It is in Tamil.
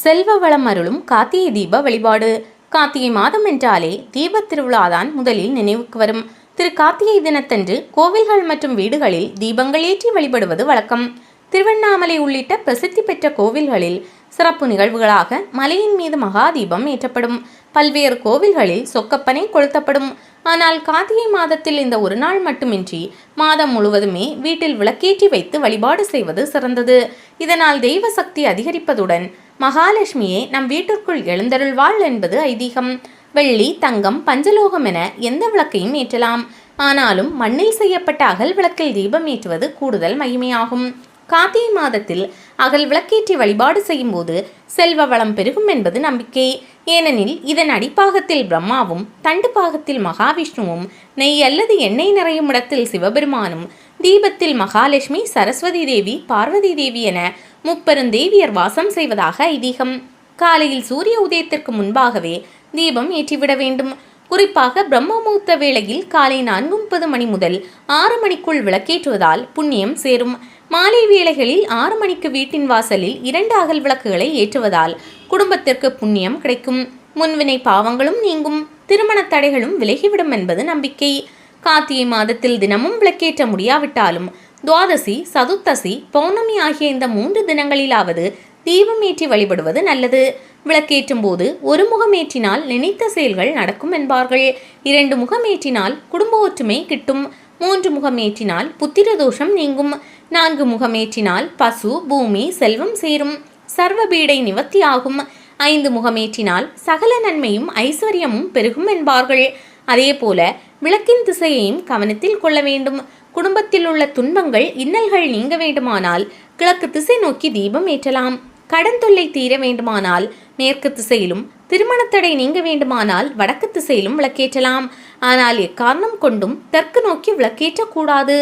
செல்வ வளம் அருளும் கார்த்திகை தீப வழிபாடு. கார்த்திகை மாதம் என்றாலே தீபத் திருவிழாதான் முதலில் நினைவுக்கு வரும். திரு கார்த்திகை தினத்தன்று கோவில்கள் மற்றும் வீடுகளில் தீபங்கள் ஏற்றி வழிபடுவது வழக்கம். திருவண்ணாமலை உள்ளிட்ட பிரசித்தி பெற்ற கோவில்களில் சிறப்பு நிகழ்வுகளாக மலையின் மீது மகாதீபம் ஏற்றப்படும். பல்வேறு கோவில்களில் சொக்கப்பனை கொளுத்தப்படும். ஆனால் கார்த்திகை மாதத்தில் இந்த ஒரு நாள் மட்டுமின்றி மாதம் முழுவதுமே வீட்டில் விளக்கேற்றி வைத்து வழிபாடு செய்வது சிறந்தது. இதனால் தெய்வ சக்தி அதிகரிப்பதுடன் மகாலட்சுமியே நம் வீட்டிற்குள் எழுந்தருள்வாள் என்பது ஐதீகம். வெள்ளி தங்கம் பஞ்சலோகம் என எந்த விளக்கையும் ஏற்றலாம். ஆனாலும் மண்ணில் செய்யப்பட்ட அகல் விளக்கில் தீபம் ஏற்றுவது கூடுதல் மகிமையாகும். கார்த்திகை மாதத்தில் அகல் விளக்கேற்றி வழிபாடு செய்யும்போது செல்வ வளம் பெருகும் என்பது நம்பிக்கை. ஏனெனில் இதன் அடிப்பாகத்தில் பிரம்மாவும் தண்டு பாகத்தில் மகாவிஷ்ணுவும் நெய் அல்லது எண்ணெய் நிறையும் இடத்தில் சிவபெருமானும் தீபத்தில் மகாலட்சுமி சரஸ்வதி தேவி பார்வதி தேவி என முப்பெருந்தேவியர் வாசம் செய்வதாக ஐதீகம். காலையில் சூரிய உதயத்திற்கு முன்பாகவே தீபம் ஏற்றிவிட வேண்டும். குறிப்பாக பிரம்மமுகூர்த்த வேளையில் காலை நான்கு முப்பது மணி முதல் ஆறு மணிக்குள் விளக்கேற்றுவதால் புண்ணியம் சேரும். மாலை வேளைகளில் ஆறு மணிக்கு வீட்டின் வாசலில் இரண்டு அகல் விளக்குகளை ஏற்றுவதால் குடும்பத்திற்கு புண்ணியம் கிடைக்கும். முன்வினை பாவங்களும் நீங்கும். திருமண தடைகளும் விலகிவிடும் என்பது நம்பிக்கை. கார்த்திகை மாதத்தில் தினமும் விளக்கேற்ற முடியாவிட்டாலும் துவாதசி சதுர்த்தசி பௌர்ணமி ஆகிய இந்த மூன்று தினங்களிலாவது தீபம் ஏற்றி வழிபடுவது நல்லது. விளக்கேற்றும் போது ஒரு முகம் ஏற்றினால் நினைத்த செயல்கள் நடக்கும் என்பார்கள். இரண்டு முகம் ஏற்றினால் குடும்ப ஒற்றுமை கிட்டும். மூன்று முகம் ஏற்றினால் புத்திர தோஷம் நீங்கும். நான்கு முகம் ஏற்றினால் பசு பூமி செல்வம் சேரும். சர்வ பீடை நிவர்த்தியாகும் ஐந்து முகமேற்றினால் சகல நன்மையும் ஐஸ்வர்யமும் பெருகும் என்பார்கள். அதேபோல விளக்கின் திசையையும் கவனத்தில் கொள்ள வேண்டும். குடும்பத்தில் உள்ள துன்பங்கள் இன்னல்கள் நீங்க வேண்டுமானால் கிழக்கு திசை நோக்கி தீபம் ஏற்றலாம். கடன் தொல்லை தீர வேண்டுமானால் மேற்கு திசையிலும் திருமணத்தடை நீங்க வேண்டுமானால் வடக்கு திசையிலும் விளக்கேற்றலாம். ஆனால் எக்காரணம் கொண்டும் தெற்கு நோக்கி விளக்கேற்றக்கூடாது.